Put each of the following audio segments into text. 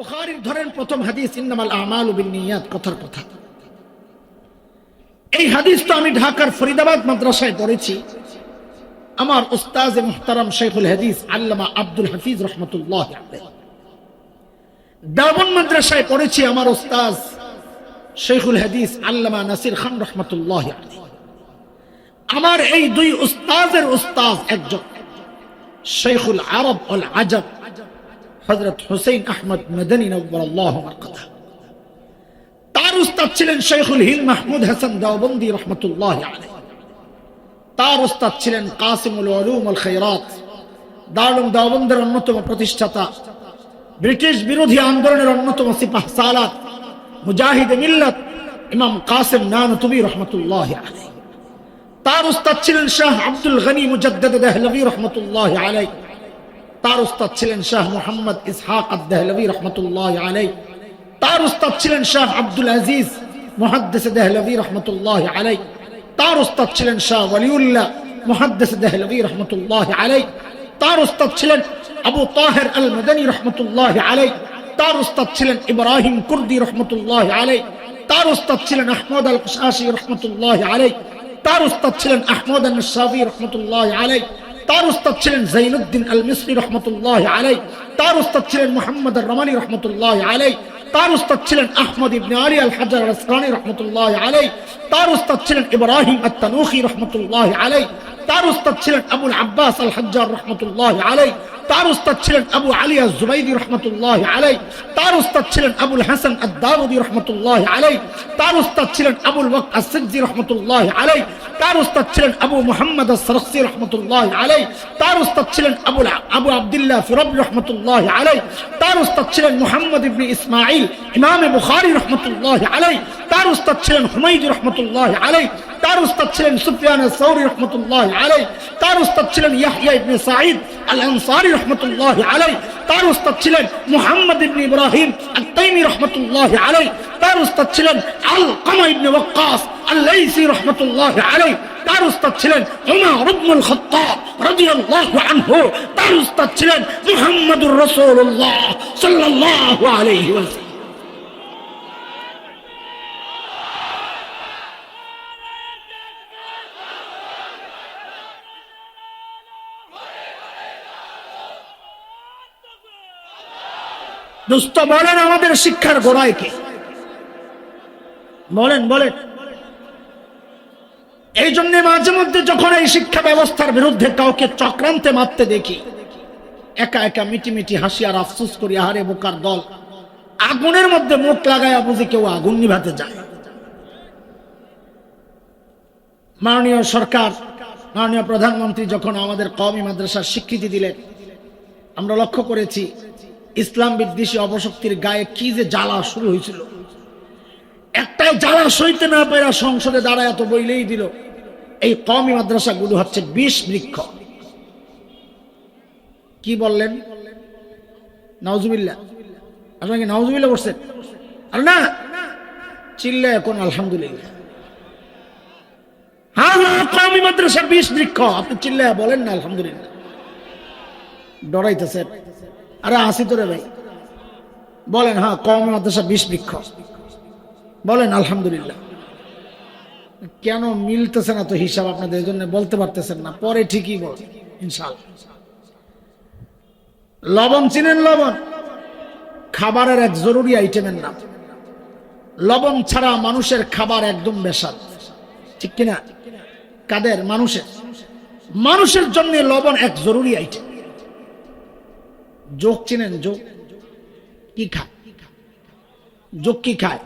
বুখারীর ধরেন প্রথম হাদিস, ইন্নামাল আমালু বিন্নিয়াত, কথার কথা। এই হাদিস তো আমি ঢাকার ফরিদাবাদ মাদ্রাসায় পড়েছি। আমার উস্তাজ মুহতারাম শেখুল হাদিস, আল্লামা আব্দুল হাফিজ রহমতুল্লাহ দাবন মাদ্রাসায় পড়েছি আমার উস্তাজ শেখুল হাদিস, আল্লামা নাসির খান রহমতুল্লাহ আমার এই দুই উস্তাজের উস্তাজ একজন শেখুল আরব অল আজব হজরত হুসেইন আহমদ মদনী নব্বর আল্লাহ কথা তার উস্তাদ ছিলেন শেখুল হিল মাহমুদ হাসান দেওবন্দি রহমতুল্লাহ আলাই তার উস্তাদ ছিলেন কাসিমুল আলুম আল খৈরাত দারুম দেওবন্দের অন্যতম প্রতিষ্ঠাতা ব্রিটিশ বিরোধী আন্দোলনের অন্যতম সিপাহ সালাত মুজাহিদ মিল্লত ইমাম কাসিম নানতুবি রহমতুল্লাহ আলাই তার উস্তাদ ছিলেন শাহ আব্দুল গনি মুজদ্দদ দেহলভি রহমতুল্লাহ আলাই তার উস্তাদ ছিলেন শাহ মোহাম্মদ ইসহাক আদ-দেহলভি রহমতুল্লাহ আলাই তার উস্তাদ ছিলেন শাহ আব্দুল আজিজ মুহাদ্দিস দেহলভি রহমতুল্লাহ আলাই তার উস্তাদ ছিলেন শাহ ওয়ালিউল্লাহ মুহাদ্দিস দেহলভি রহমতুল্লাহ আলাই তার উস্তাদ ছিলেন আবু তাহের আল মদনী রহমতুল্লাহ আলাই তার উস্তাদ ছিলেন ইব্রাহিম কুর্দি রহমতুল্লাহ আলাই তার উস্তাদ ছিলেন আহমদ আল কুশাসি রহমতুল্লাহ আলাই তার উস্তাদ ছিলেন আহমদ আল নসাবি রহমতুল্লাহ আলাই তার উস্তাদ ছিলেন জাইনুদ্দিন আল মিসরি রহমতুল্লাহ আলাই তার উস্তাদ ছিলেন মোহাম্মদ রমানি রহমতুল্লাহ আলাই তার উস্তাদ ছিলেন আহমদ ইবনে আলী আল হাজার আসরানি রহমতুল্লাহ আলাই তার উস্তাদ ছিলেন ইব্রাহিম আত-তানুখি রহমতুল্লাহ আলাই তার উস্তাদ ছিলেন আবুল আব্বাস আল হাজ্জার রহমতুল্লাহ আলাই তার উস্তাদ ছিলেন আবু আলী জুবাইদি রহমতুল্লাহ আলাই তার উস্তাদ ছিলেন আবুল হাসান আদ-দাউদি রহমতুল্লাহ আলাই তার উস্তাদ ছিলেন আবুল ওয়াক as-সিদ্দি রহমতুল্লাহ আলাই তার উস্তাদ ছিলেন আবু মুহাম্মদ as-সারসি রহমতুল্লাহ আলাই তার উস্তাদ ছিলেন আবুল আবু আব্দুল্লাহ ফিরবি রহমতুল্লাহ আলাই তার উস্তাদ ছিলেন মুহাম্মদ ইবনে ইসমাঈল ইমাম বুখারী রহমতুল্লাহ আলাই তার উস্তাদ ছিলেন হুমায়ুদ রহমতুল্লাহ আলাই তার উস্তাদ ছিলেন সুফিয়ান সৌরি রহমতুল্লাহ আলাই তার উস্তাদ ছিলেন ইয়াহইয়া ইবনে সাঈদ আল আনসারি রহমতুল্লাহ আলাই তার উস্তাদ ছিলেন মুহাম্মদ ইবনে ইব্রাহিম আত-তাইমি রহমতুল্লাহ আলাই তার উস্তাদ ছিলেন আল কামা ইবনে ওয়াক্কাস আল-লাইসি রহমতুল্লাহ আলাই তার উস্তাদ ছিলেন উমর ইবনুল খাত্তাব রাদিয়াল্লাহু আনহু তার উস্তাদ ছিলেন মুহাম্মদুর রাসূলুল্লাহ সাল্লাল্লাহু আলাইহি ওয়াসাল্লাম দোস্ত বলেন আমাদের শিক্ষার গোড়ায় কে? বলেন বলেন। এই জন্য মাঝে মধ্যে যখন এই শিক্ষা ব্যবস্থার বিরুদ্ধে কাউকে চক্রান্তে মারতে দেখি, একা একা মিটি মিটি হাসি আর আফসুস করি, আহারে বোকার দল। আগুনের মধ্যে মুখ লাগায়া বুঝি কেউ আগুন নিভাতে যায়। মাননীয় সরকার, মাননীয় প্রধানমন্ত্রী যখন আমাদের কওমি মাদ্রাসার স্বীকৃতি দিলেন, আমরা লক্ষ্য করেছি ইসলাম বিদ্বেষী অপশক্তির গায়ে কি যে জ্বালা শুরু হয়েছিল? একটাই জ্বালা সইতে না পেরা সংসদে দাঁড়ায় এত বইলেই দিল। এই কমই মাদ্রাসাগুলো হচ্ছে বিষ বৃক্ষ। কি বললেন? বসছেন আর না, চিল্লে এখন আলহামদুলিল্লাহ। হ্যাঁ বিষ বৃক্ষ, আপনি চিল্লে বলেন না, আলহামদুলিল্লাহ। ডরাইতেছেন। আরে আসি তো রে ভাই। বলেন হ্যাঁ কম মাদ্রাসা বিষ বৃক্ষ। বলেন, আলহামদুলিল্লাহ। কেন মিলতেছে না তো হিসাব আপনাদের? জন্য বলতে পারতেছেন না। পরে ঠিকই বল ইনশাল লবণ চিনেন লবণ? খাবারের এক জরুরি আইটেমের নাম। লবণ ছাড়া মানুষের খাবার একদম বেসাদ ঠিক কিনা? কাদের? মানুষের। মানুষের জন্য লবণ এক জরুরি আইটেম। যোগ চিনেন? যোগ কি খায়? যোগ কি খায়?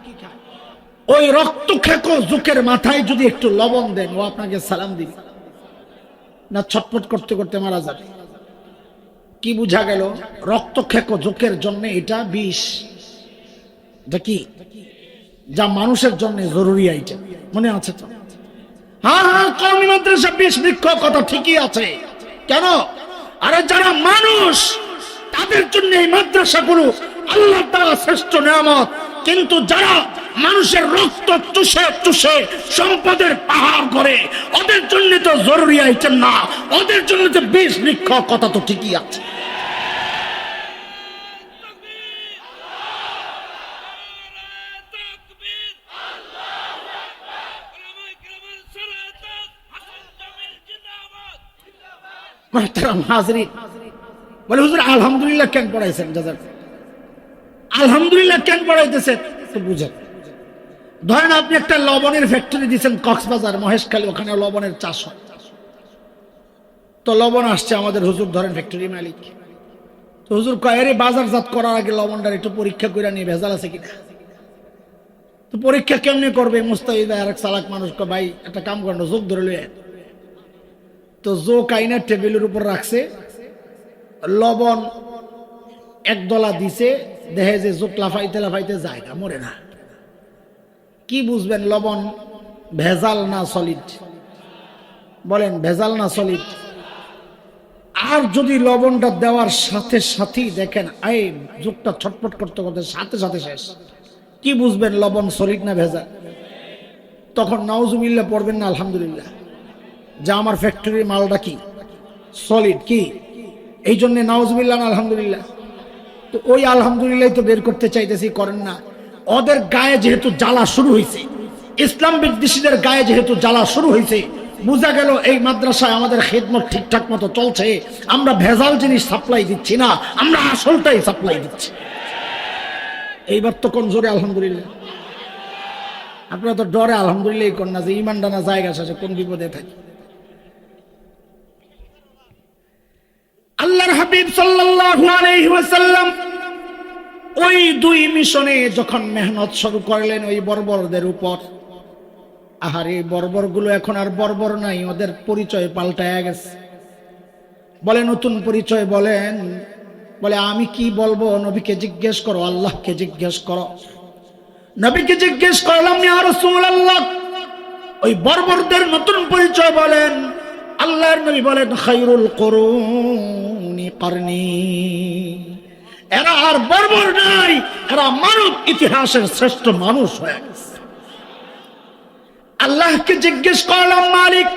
ওই রক্ত খেকো জোকের মাথায় যদি একটু লবণ দেন, ও আপনাকে সালাম দিবে। না ছটপট করতে করতে মারা যাবে। কি বুঝা গেল? রক্ত খেকো জোকের জন্য এটা বিষ। এটা কি? যা মানুষের জন্য জরুরি আইটেম মনে আছে তো? হ্যাঁ হ্যাঁ কমি মাদ্রাসা বিষ বৃক্ষ, কথা ঠিকই আছে। কেন? আরে যারা মানুষ তাদের জন্য এই মাদ্রাসা মাদ্রাসাগুলো আল্লাহ তারা শ্রেষ্ঠ নিয়ামত। কিন্তু যারা মানুষের রক্ত চুষে চুষে সম্পদের পাহাড় করে, ওদের জন্য তো জরুরি আইটেম না। ওদের জন্য তো বেশ বৃক্ষ কথা তো ঠিকই আছে। محترم حاضرین বলে, হুজুর, আলহামদুলিল্লাহ কেন পড়াইছেন? আলহামদুলিল্লাহ কেন পড়াইতেছেন? তো বুঝেন। ধরেন আপনি একটা লবণের ফ্যাক্টরি দিচ্ছেন কক্সবাজার, মহেশখালী, ওখানে লবণের চাষ হয়। তো লবণ আসছে আমাদের হুজুর, ধরেন ফ্যাক্টরি মালিক। তো হুজুর কয়েরে বাজারজাত করার আগে লবণটার একটু পরীক্ষা করে নিয়ে, ভেজাল আছে কিনা? তো পরীক্ষা কেমনে করবে? মুস্তাহিদ আর এক চালাক মানুষ ভাই, একটা কাম করেন, যোগ ধরে লয়ে। তো জোক আইনা টেবিলের উপর রাখছে। লবণ এক দলা দিছে দেখে যে জোক লাফাইতে লাফাইতে না মরে না। কি বুঝবেন লবণ? ভেজাল না সলিড বলেন, ভেজাল না সলিড আর যদি লবণটা দেওয়ার সাথে সাথেই দেখেন আই যুগটা ছটপট করতে করতে সাথে সাথে শেষ। কি বুঝবেন লবণ সলিড না ভেজাল? তখন নাউজুবিল্লাহ পড়বেন না, আলহামদুলিল্লাহ। যা আমার ফ্যাক্টরির মালটা কি? সলিড কি? এই জন্যে নাউজুবিল্লাহ, আলহামদুলিল্লাহ। তো ওই আলহামদুলিল্লাহ তো বের করতে চাইতেছি, করেন না। ওদের গায়ে যেহেতু জ্বালা শুরু হয়েছে ইসলাম বিদ্বেষীদের গায়ে যেহেতু জ্বালা শুরু হয়েছে বোঝা গেল এই মাদ্রাসায় আমাদের খেদমত ঠিকঠাক মতো চলছে, আমরা ভেজাল জিনিস সাপ্লাই দিচ্ছি না, আমরা আসলটাই সাপ্লাই দিচ্ছি। এইবার তো কোন জোরে আলহামদুলিল্লাহ? আপনারা তো ডরে আলহামদুলিল্লাহ কর না যে ইমান ডানা জায়গা আছে কোন বিপদে থাকি? আল্লাহর হাবিব ওয়াসাল্লাম ওই দুই মিশনে যখন মেহনত শুরু করলেন ওই বর্বরদের উপর, আহার আহারে বর্বরগুলো এখন আর বর্বর নাই, ওদের পরিচয় পাল্টায় গেছে। বলে, নতুন পরিচয় বলেন। বলে, আমি কি বলব? নবীকে জিজ্ঞেস করো, আল্লাহকে জিজ্ঞেস করো। নবীকে জিজ্ঞেস করলাম ওই বর্বরদের নতুন পরিচয় বলেন। আল্লাহর নবী বলেন, খায়রুল করুনি করনি। এরা আর বর্বর নাই, এরা মানব ইতিহাসের শ্রেষ্ঠ মানুষ হয়ে গেছে। আল্লাহকে জিজ্ঞেস করলাম, মালিক,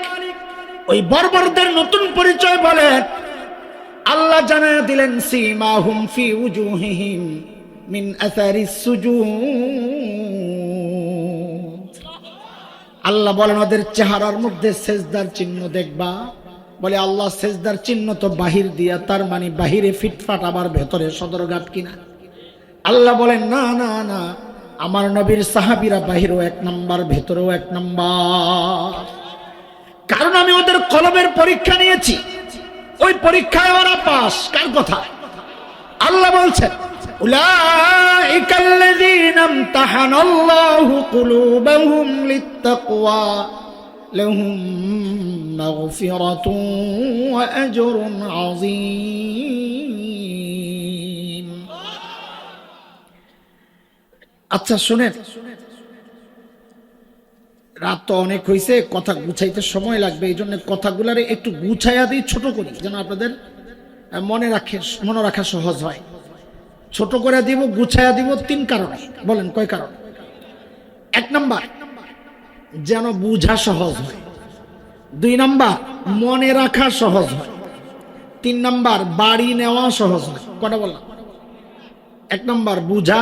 ওই বর্বরদের নতুন পরিচয় বলেন আল্লাহ জানায় দিলেন, সীমাহুম ফি উজুহিহিম মিন আসারিস সুজুদ আল্লাহ বলেন, ওদের চেহারার মধ্যে সেজদার চিহ্ন দেখবা। বলে, আল্লাহ সেজদার চিহ্ন তো বাহির দিয়া, তার মানে বাহিরে ফিটফাট আবার ভেতরে সদরঘাট কিনা? আল্লাহ বলেন, না না না, আমার নবীর সাহাবিরা বাহিরও এক নাম্বার, ভেতরেও এক নাম্বার। কারণ আমি ওদের কলমের পরীক্ষা নিয়েছি। ওই পরীক্ষায় ওরা পাস। কার কথা? আল্লাহ বলছেন أولئك الذين امتحن الله قلوبهم للتقوى لهم مغفرة وأجر عظيم আচ্ছা শুনেন রাত তো অনেক হয়েছে কথা গুছাইতে সময় লাগবে এই জন্য কথাগুলারে একটু গুছাইয়া দিই ছোট করি যেন আপনাদের আহ, মনে রাখে মনে রাখা সহজ হয় ছোট করে দিব গুছাইয়া দিব, তিন কারণে। বলেন, কয় কারণ? এক নাম্বার, যেন বুঝা সহজ হয়। দুই নাম্বার, মনে রাখা সহজ হয়। তিন নাম্বার, বাড়ি নেওয়া সহজ হয়। কটা বললাম? এক নাম্বার, বুঝা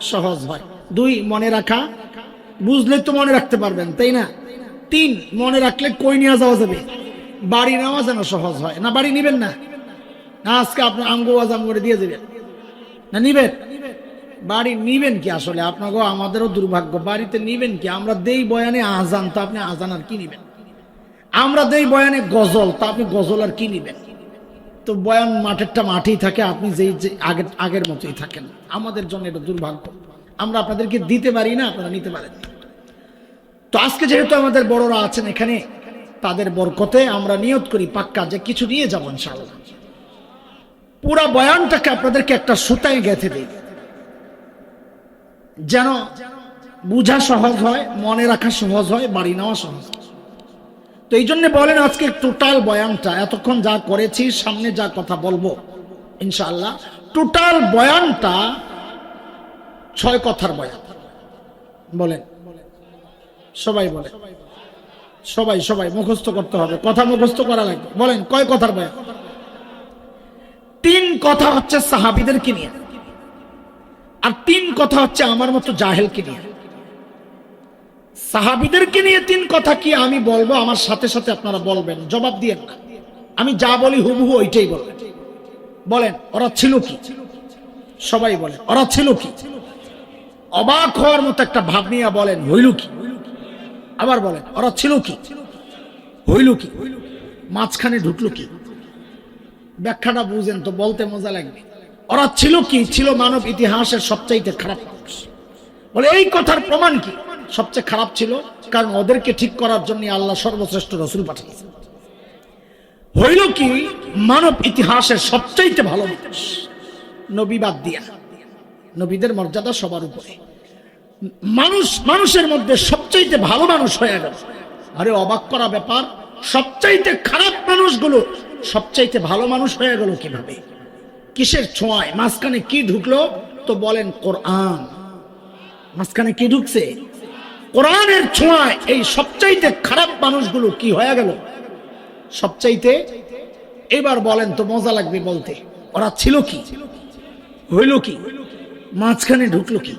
সহজ হয়। দুই, মনে রাখা। বুঝলে তো মনে রাখতে পারবেন, তাই না? তিন, মনে রাখলে কই নিয়ে যাওয়া যাবে? বাড়ি নেওয়া যেন সহজ হয়। না, বাড়ি নিবেন না? আজকে আপনি আঙ্গু আজাম করে দিয়ে দেবেন। না নিবেন? বাড়ি নিবেন কি আসলে? আপনাকে আমাদেরও দুর্ভাগ্য। বাড়িতে নিবেন কি? আমরা দেই বয়ানে আজান, তা আপনি আজান আর কি নিবেন? আমরা দেই বয়ানে গজল, তা আপনি গজল আর কি নিবেন? তো বয়ান মাঠেরটা মাঠেই থাকে, আপনি যেই যে আগের আগের মতোই থাকেন। আমাদের জন্য এটা দুর্ভাগ্য। আমরা আপনাদেরকে দিতে পারি না, আপনারা নিতে পারেন তো আজকে যেহেতু আমাদের বড়রা আছেন এখানে, তাদের বরকতে আমরা নিয়ত করি পাক্কা যে কিছু নিয়ে যাব ইনশাআল্লাহ। পুরা বয়ানটাকে আপনাদেরকে একটা সুতায় গেঁথে দিই। যেন বুঝা সহজ হয়, মনে রাখা সহজ হয়, বাড়ি নেওয়া সহজ তো এই জন্য বলেন আজকে টোটাল বয়ানটা, এতক্ষণ যা করেছি, সামনে যা কথা বলব, ইনশাআল্লাহ, টোটাল বয়ানটা ছয় কথার বয়ান। বলেন। সবাই বলে সবাই সবাই, মুখস্থ করতে হবে। কথা মুখস্থ করা লাগবে। বলেন, কয় কথার বয়ান? তিন কথা হচ্ছে সাহাবিদেরকে নিয়ে। আর তিন কথা হচ্ছে আমার মতো জাহেলকে নিয়ে। সাহাবিদেরকে নিয়ে তিন কথা কি আমি বলব? আমার সাথে সাথে আপনারা বলবেন। জবাব দিয়ে না। আমি যা বলি হুবহু ওইটাই বলবেন বলেন, ওরা ছিল কি? সবাই বলেন, ওরা ছিল কি? অবাক হওয়ার মতো একটা ভাব নিয়ে বলেন, হইল কি? আবার বলেন, ওরা ছিল কি? হইল কি? মাঝখানে ঢুকলো কি? ব্যাখ্যাটা বুঝেন তো, বলতে মজা লাগবে। ওরা ছিল কি? ছিল মানব ইতিহাসের সবচাইতে খারাপ মানুষ। বলে, এই কথার প্রমাণ কি? সবচেয়ে খারাপ ছিল, কারণ ওদেরকে ঠিক করার জন্য আল্লাহ সর্বশ্রেষ্ঠ রসুল পাঠিয়েছেন। হইল কি, মানব ইতিহাসের সবচাইতে ভালো মানুষ, নবী বাদ দিয়া। নবীদের মর্যাদা সবার উপরে। মানুষ, মানুষের মধ্যে সবচাইতে ভালো মানুষ হয়ে গেল। আরে, অবাক করা ব্যাপার, সবচাইতে খারাপ মানুষগুলো সবচাইতে ভালো মানুষ হয়ে গেল কীভাবে? কিসের ছোঁয়ায়? মাঝখানে কি ঢুকলো? তো বলেন কোরআন। মাঝখানে কি ঢুকছে? কোরআনের ছোঁয়ায় এই সবচাইতে খারাপ মানুষগুলো কি হয়ে গেল? সবচাইতে? এবার বলেন তো মজা লাগবে বলতে। ওরা ছিল কি? হইল কি? মাঝখানে ঢুকলো কি?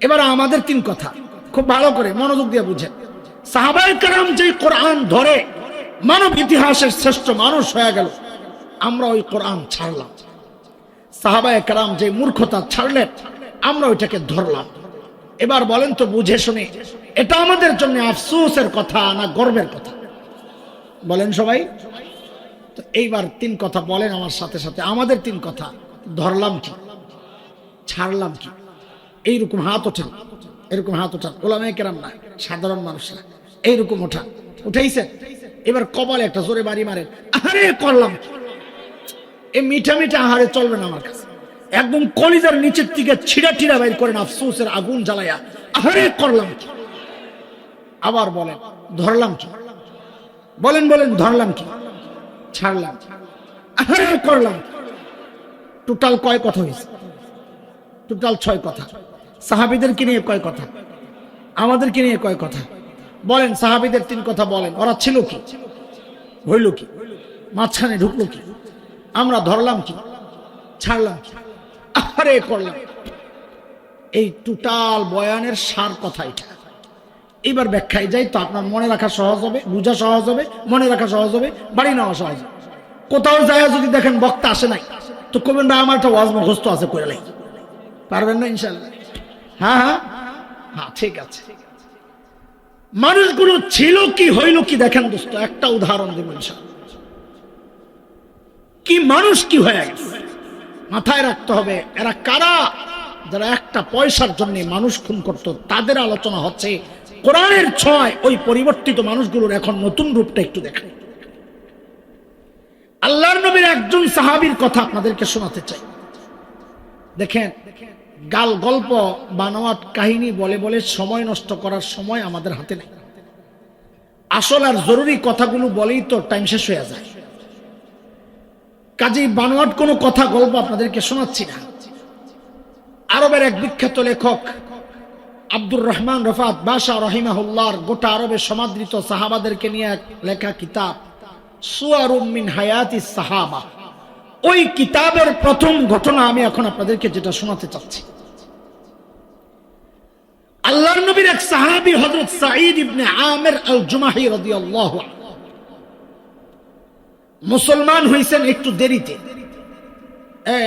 এবার আমাদের তিন কথা। খুব ভালো করে মনোযোগ দিয়ে বুঝেন। সাহাবাই কারাম যে কোরআন ধরে মানব ইতিহাসের শ্রেষ্ঠ মানুষ হয়ে গেল। আমরা ওই কোরআন ছাড়লাম। সাহাবায় কারাম যে মূর্খতা ছাড়লেন, আমরা ওইটাকে ধরলাম। এবার বলেন তো, বুঝে শুনে, এটা আমাদের জন্য আফসোসের কথা না গর্বের কথা? বলেন সবাই। তো এইবার তিন কথা বলেন আমার সাথে সাথে। আমাদের তিন কথা, ধরলাম কি? ছাড়লাম কি? এইরকম হাত ওঠেন, এরকম হাত ওঠান। ওলামে কেরাম না, সাধারণ মানুষরা, এইরকম ওঠান। উঠাইছেন? এবার কপালে একটা জোরে বাড়ি মারেন আরে করলাম? এ মিঠা মিঠা আহারে চলবে না আমার কাছে। একদম কলিজার নিচের দিকে ছিড়া টিড়া বাইর করেন আফসোসের আগুন জ্বালাইয়া আহারে, করলাম। আবার বলেন, ধরলাম কি? বলেন বলেন, ধরলাম কি? ছাড়লাম। আহারে, করলাম। টোটাল কয় কথা হয়েছে? টোটাল ছয় কথা। সাহাবিদেরকে নিয়ে কয় কথা? আমাদেরকে নিয়ে কয় কথা? বলেন, সাহাবিদের তিন কথা বলেন। ওরা ছিল কি? হইল কি? মাঝখানে ঢুকলো কি? আমরা ধরলাম কি? ছাড়লাম কি? আরে করলাম। এই টোটাল বয়ানের সার কথা এটা। এবার ব্যাখ্যায় যাই তো, আপনার মনে রাখা সহজ হবে, বোঝা সহজ হবে, মনে রাখা সহজ হবে, বাড়ি নেওয়া সহজ হবে। কোথাও যায় যদি দেখেন বক্তা আসে নাই, তো কবেন না, আমার একটা ওয়াজ মুখস্থ আছে করে লাই। পারবেন না ইনশাল্লাহ হ্যাঁ হ্যাঁ? হ্যাঁ ঠিক আছে। মানুষগুলো ছিল কি হইল কি দেখেন দোস্ত, একটা উদাহরণ দেব ইনশাল্লাহ কি মানুষ কি হয়ে গেছে? মাথায় রাখতে হবে, এরা কারা? যারা একটা পয়সার জন্য মানুষ খুন করত, তাদের আলোচনা হচ্ছে কোরআনের ছয়, ওই পরিবর্তিত মানুষগুলোর এখন নতুন রূপটা একটু দেখেন আল্লাহর নবীর একজন সাহাবীর কথা আপনাদেরকে শোনাতে চাই। দেখেন, গাল গল্প বানোয়াট কাহিনী বলে বলে সময় নষ্ট করার সময় আমাদের হাতে নেই। আসল আর জরুরি কথাগুলো বলেই তো টাইম শেষ হয়ে যায়। কাজেই বানোয়াট কোনো কথা, গল্প আপনাদেরকে শোনাচ্ছি না। আরবের এক বিখ্যাত লেখক আব্দুর রহমান রফাত বাসা রহিমাহুল্লাহর গোটা আরবের সমাদৃত সাহাবাদেরকে নিয়ে লেখা কিতাব, সুয়ারুম মিন হায়াতি সাহাবা। ওই কিতাবের প্রথম ঘটনা আমি এখন আপনাদেরকে যেটা শোনাতে চাচ্ছি। আল্লাহর নবীর এক সাহাবী হযরত সাঈদ ইবনে আমির আল জুমাহি রাদিয়াল্লাহু আনহু। মুসলমান হইছেন একটু দেরিতে।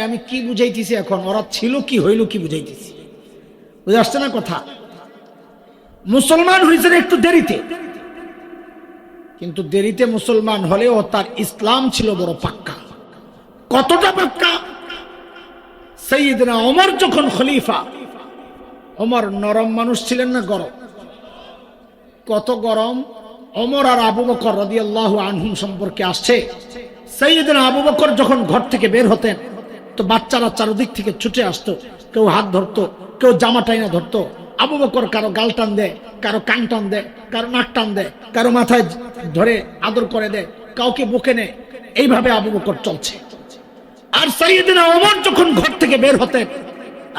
আমি কি বুঝাইতেছি এখন? ওরা ছিল কি, হইল কি বুঝাইতেছি। বুঝে আসছে না কথা? মুসলমান হয়েছেন একটু দেরিতে। কিন্তু দেরিতে মুসলমান হলেও তার ইসলাম ছিল বড় পাক্কা। কতটা পাক্কা? সৈয়দনা ওমর যখন খলিফা, ওমর নরম মানুষ ছিলেন না গরম? কত গরম? ওমর আর আবু বকর রাদিয়াল্লাহু আনহুম সম্পর্কে আসছে। সৈয়দনা আবু বকর যখন ঘর থেকে বের হতেন, তো বাচ্চারা চারদিক থেকে ছুটে আসতো, কেউ হাত ধরতো, কেউ জামা টাইনা ধরতো। আবু বকর কারও গাল টান দেয়, কারও কান টান দেয়, কারও নাক টান দেয়, কারও মাথায় ধরে আদর করে দেয়, কাউকে বুকে নেয়। এইভাবে আবু বকর চলছে। আর সাইয়েদিনা ওমর যখন ঘর থেকে বের হতেন,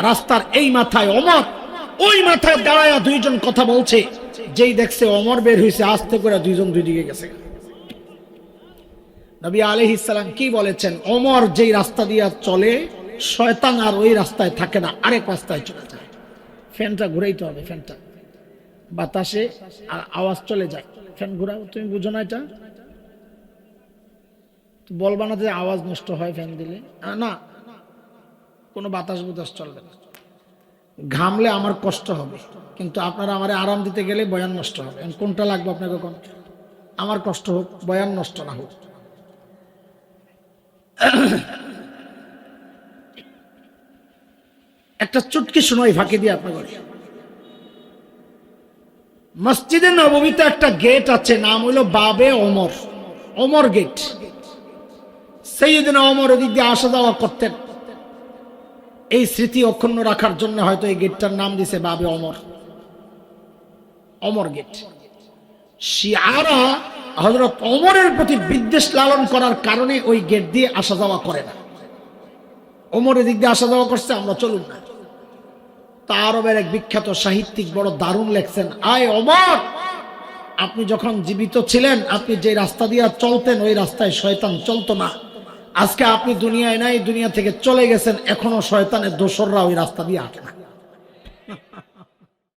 রাস্তার এই মাথায় ওমর, ওই মাথায় দাঁড়ায়া দুইজন কথা বলছে, যেই দেখছে ওমর বের হয়েছে আস্তে করে দুইজন দুই দিকে গেছে। নবী আলহ ইসলাম কি বলেছেন? অমর যেই রাস্তা দিয়ে চলে, শয়তান আর ওই রাস্তায় থাকে না, আরেক রাস্তায় চলে যায়। ফ্যানটা ঘুরাইতে হবে, ফ্যানটা। বাতাসে আর আওয়াজ চলে যায়। ফ্যান ঘুরাও, তুমি বুঝো না এটা? বলবা না যে আওয়াজ নষ্ট হয় ফ্যান দিলে না, কোনো বাতাস বুতাস চলবে না। ঘামলে আমার কষ্ট হবে, কিন্তু আপনারা আমার আরাম দিতে গেলে বয়ান নষ্ট হবে। কোনটা লাগবে আপনাকে কোন? আমার কষ্ট হোক, বয়ান নষ্ট না হোক। একটা চুটকি শোনাই ফাঁকি দিয়ে আপনাকে মসজিদে নবমীতে একটা গেট আছে, নাম হইল বাবে ওমর ওমর গেট। সেই দিন ওমর ওদিক দিয়ে আসা যাওয়া করতেন। এই স্মৃতি অক্ষুণ্ণ রাখার জন্য হয়তো এই গেটটার নাম দিছে বাবে অমর অমর গেট। শিয়ারা হজরত অমরের প্রতি বিদ্বেষ লালন করার কারণে ওই গেট দিয়ে আসা যাওয়া করে না। অমরের দিক দিয়ে আসা যাওয়া করছে, আমরা চলুন না। তা আরবের এক বিখ্যাত সাহিত্যিক বড় দারুণ লেখছেন, আয় অমর আপনি যখন জীবিত ছিলেন, আপনি যে রাস্তা দিয়ে চলতেন, ওই রাস্তায় শয়তান চলতো না। আজকে আপনি দুনিয়ায় নাই, দুনিয়া থেকে চলে গেছেন, এখনও শয়তানের দোসররা ওই রাস্তা দিয়ে আটে না